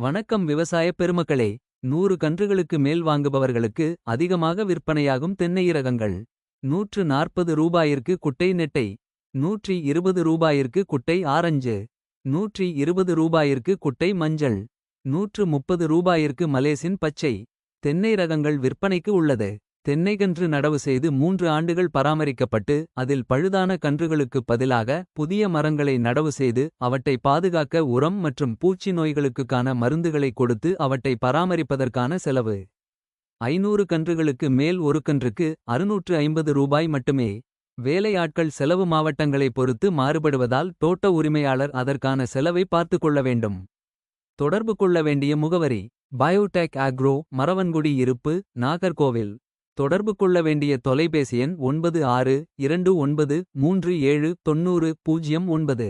வணக்கம் விவசாய பெருமக்களே. நூறு கன்றுகளுக்கு மேல் வாங்குபவர்களுக்கு அதிகமாக விற்பனையாகும் தென்னை ரகங்கள் நூற்று நாற்பது ரூபாயிற்கு குட்டை நெட்டை. நூற்றி இருபது ரூபாயிற்கு குட்டை ஆரஞ்சு. நூற்றி இருபது ரூபாயிற்கு குட்டை மஞ்சள். நூற்று முப்பது ரூபாயிற்கு மலேசின் பச்சை. தென்னை ரகங்கள் விற்பனைக்கு உள்ளது. தென்னைகன்று நடவு செய்து மூன்று ஆண்டுகள் பராமரிக்கப்பட்டு அதில் பழுதான கன்றுகளுக்குப் பதிலாக புதிய மரங்களை நடவு செய்து அவற்றை பாதுகாக்க உரம் மற்றும் பூச்சி நோய்களுக்குக்கான மருந்துகளை கொடுத்து அவற்றை பராமரிப்பதற்கான செலவு. ஐநூறு கன்றுகளுக்கு மேல் ஒரு கன்றுக்கு அறுநூற்று ஐம்பது ரூபாய் மட்டுமே. வேலையாட்கள் செலவு மாவட்டங்களை பொறுத்து மாறுபடுவதால் தோட்ட உரிமையாளர் அதற்கான செலவை பார்த்துக் கொள்ள வேண்டும். தொடர்பு கொள்ள வேண்டிய முகவரி பயோடெக் ஆக்ரோ மரவன்குடி இருப்பு நாகர்கோவில். தொடர்பு கொள்ள வேண்டிய தொலைபேசி எண் ஒன்பது ஆறு இரண்டு ஒன்பது மூன்று ஏழு தொண்ணூறு பூஜ்ஜியம் ஒன்பது.